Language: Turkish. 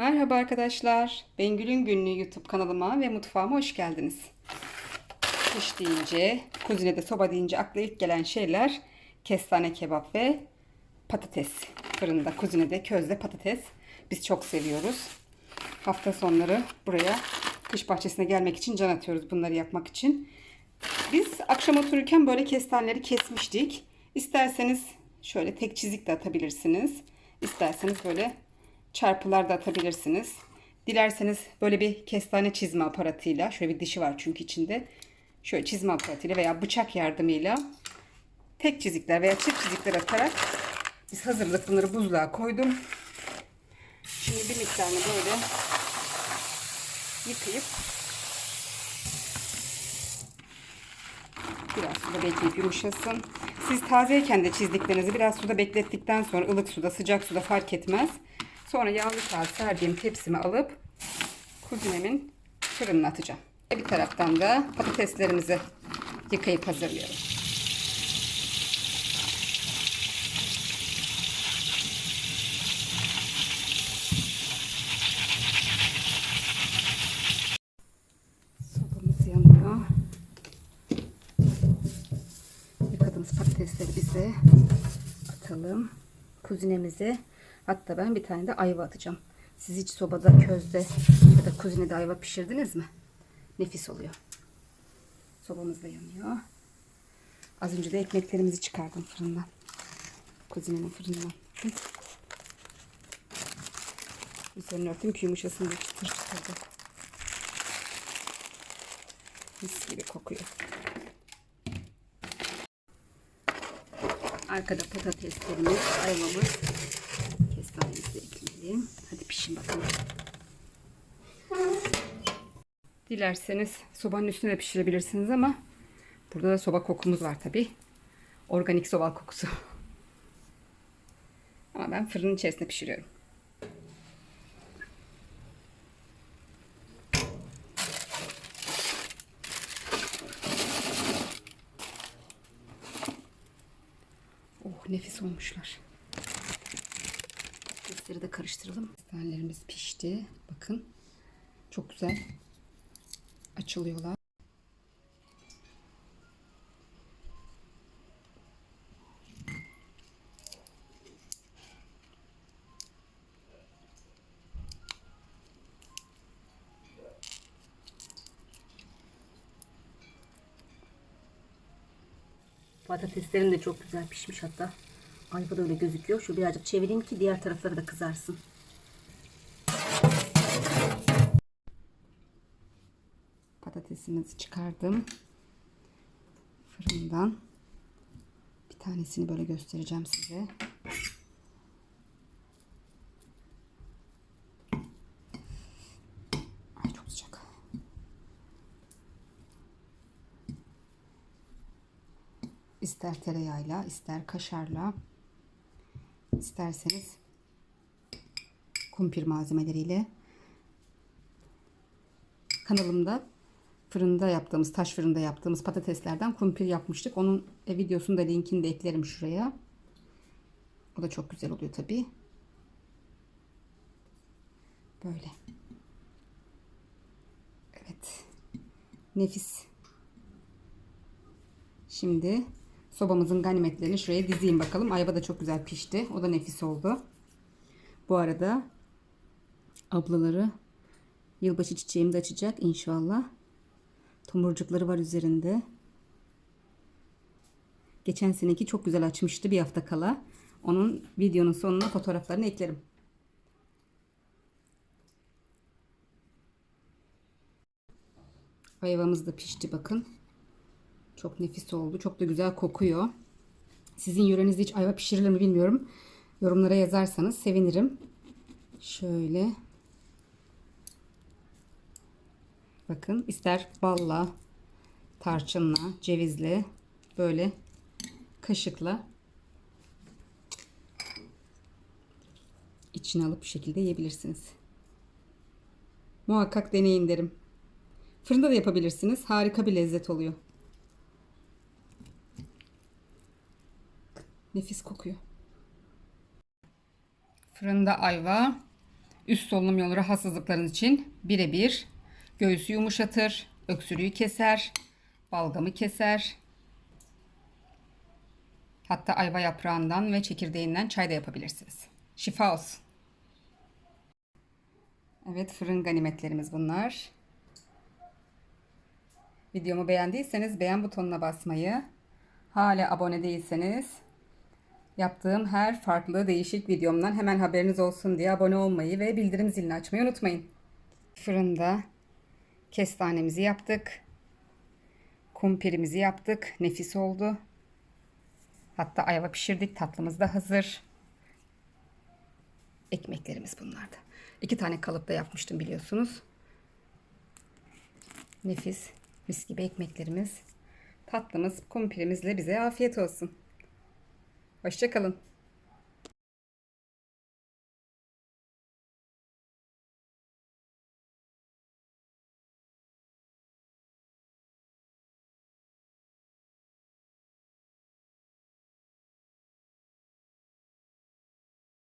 Merhaba arkadaşlar. Bengül'ün Günlüğü YouTube kanalıma ve mutfağıma hoş geldiniz. Kış deyince, kuzinede soba deyince akla ilk gelen şeyler kestane kebap ve patates. Fırında, kuzinede, közde patates. Biz çok seviyoruz. Hafta sonları buraya kış bahçesine gelmek için can atıyoruz bunları yapmak için. Biz akşam otururken böyle kestaneleri kesmiştik. İsterseniz şöyle tek çizik de atabilirsiniz. İsterseniz böyle çarpılar da atabilirsiniz. Dilerseniz böyle bir kestane çizme aparatıyla, şöyle bir dişi var çünkü içinde. Şöyle çizme aparatıyla veya bıçak yardımıyla tek çizikler veya çift çizikler atarak biz hazırladık bunları buzluğa koydum. Şimdi bir miktarını böyle yıkayıp biraz suda bekleyip yumuşasın. Siz tazeyken de çizdiklerinizi biraz suda beklettikten sonra ılık suda, sıcak suda fark etmez. Sonra yağlı kağıt serdiğim tepsimi alıp kuzinemin fırınına atacağım. Bir taraftan da patateslerimizi yıkayıp hazırlıyorum. Sobamız yanıyor. Yıkadığımız patatesleri bize atalım. Kuzinemize hatta ben bir tane de ayva atacağım. Siz hiç sobada, közde ya da kuzinede ayva pişirdiniz mi? Nefis oluyor. Sobamız da yanıyor. Az önce de ekmeklerimizi çıkardım fırından. Kuzinenin fırından. Üzerine örtüm ki yumuşasın diye çıtır çıtır da. Mis gibi kokuyor. Arkada patateslerimiz, ayvamız, ekleyelim. Hadi pişin bakalım. Dilerseniz sobanın üstüne de pişirebilirsiniz ama burada da soba kokumuz var tabi. Organik soba kokusu. Ama ben fırının içerisinde pişiriyorum. Oh nefis olmuşlar. Patatesleri de karıştıralım. Kestanyelerimiz pişti. Bakın. Çok güzel açılıyorlar. Patateslerim de çok güzel pişmiş hatta. Ayva da öyle gözüküyor. Şu birazcık çevireyim ki diğer tarafları da kızarsın. Patatesimizi çıkardım. Fırından. Bir tanesini böyle göstereceğim size. Ay. İster tereyağıyla, ister kaşarla, isterseniz kumpir malzemeleriyle kanalımda fırında yaptığımız, taş fırında yaptığımız patateslerden kumpir yapmıştık. Onun e, videosunu da linkini de eklerim şuraya. O da çok güzel oluyor tabi. Böyle. Evet. Nefis. Şimdi sobamızın ganimetlerini şuraya dizeyim bakalım. Ayva da çok güzel pişti. O da nefis oldu. Bu arada ablaları yılbaşı çiçeğimi de açacak inşallah. Tomurcukları var üzerinde. Geçen seneki çok güzel açmıştı bir hafta kala. Onun videonun sonuna fotoğraflarını eklerim. Ayvamız da pişti bakın. Çok nefis oldu. Çok da güzel kokuyor. Sizin yörenizde hiç ayva pişirilir mi bilmiyorum. Yorumlara yazarsanız sevinirim. Şöyle. Bakın ister balla, tarçınla, cevizle böyle kaşıkla içine alıp bu şekilde yiyebilirsiniz. Muhakkak deneyin derim. Fırında da yapabilirsiniz. Harika bir lezzet oluyor. Nefis kokuyor. Fırında ayva. Üst solunum yolu rahatsızlıklarınız için birebir. Göğsü yumuşatır, öksürüğü keser, balgamı keser. Hatta ayva yaprağından ve çekirdeğinden çay da yapabilirsiniz. Şifa olsun. Evet fırın ganimetlerimiz bunlar. Videomu beğendiyseniz beğen butonuna basmayı, hala abone değilseniz yaptığım her farklı değişik videomdan hemen haberiniz olsun diye abone olmayı ve bildirim zilini açmayı unutmayın. Fırında kestanemizi yaptık. Kumpirimizi yaptık. Nefis oldu. Hatta ayva pişirdik. Tatlımız da hazır. Ekmeklerimiz bunlarda. İki tane kalıpta yapmıştım biliyorsunuz. Nefis, mis gibi ekmeklerimiz. Tatlımız, kumpirimizle bize afiyet olsun. Hoşçakalın.